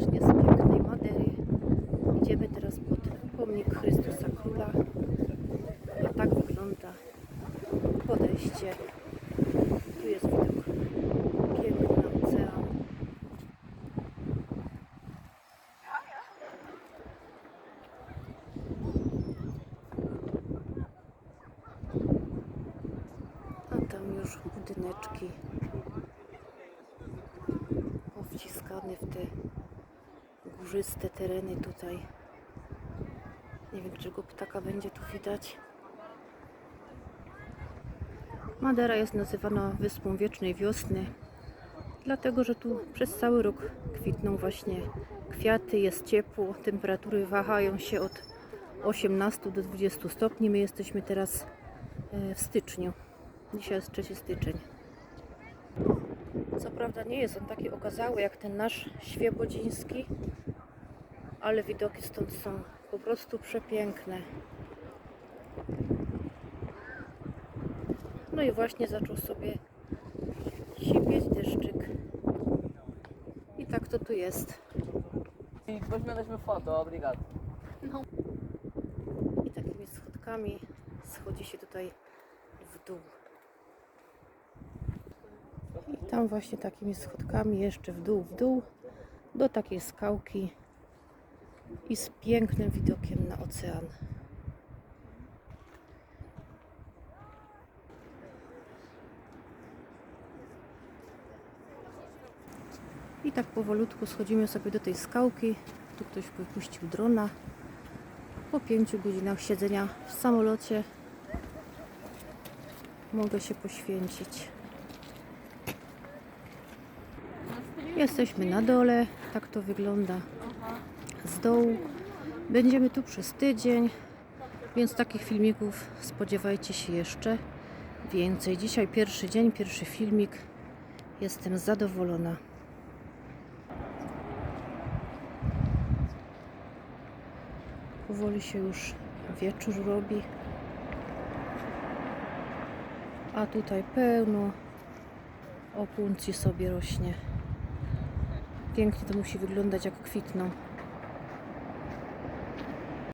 serdecznie z pięknej Madery. Idziemy teraz pod pomnik Chrystusa Króla. A tak wygląda podejście. Tu jest widok piękny ocean. A tam już budyneczki powciskane w te górzyste tereny tutaj. Nie wiem, czego ptaka będzie tu widać. Madera jest nazywana wyspą wiecznej wiosny, dlatego że tu przez cały rok kwitną właśnie kwiaty, jest ciepło, temperatury wahają się od 18 do 20 stopni. My jesteśmy teraz e, w styczniu. Dzisiaj jest 3 styczeń. Co prawda nie jest on taki okazały jak ten nasz świebodziński, ale widoki stąd są po prostu przepiękne. No i właśnie zaczął sobie sipieć deszczyk. I tak to tu jest. Depois mandas-me foto, obrigado. No. I takimi schodkami schodzi się tutaj w dół. I tam właśnie takimi schodkami jeszcze w dół, w dół do takiej skałki i z pięknym widokiem na ocean. I tak powolutku schodzimy sobie do tej skałki. Tu ktoś wypuścił drona. Po pięciu godzinach siedzenia w samolocie mogę się poświęcić. Jesteśmy na dole, tak to wygląda z dołu. Będziemy tu przez tydzień, więc takich filmików spodziewajcie się jeszcze więcej. Dzisiaj pierwszy dzień, pierwszy filmik. Jestem zadowolona. Powoli się już wieczór robi. A tutaj pełno opuncji sobie rośnie. Pięknie to musi wyglądać jak kwitną.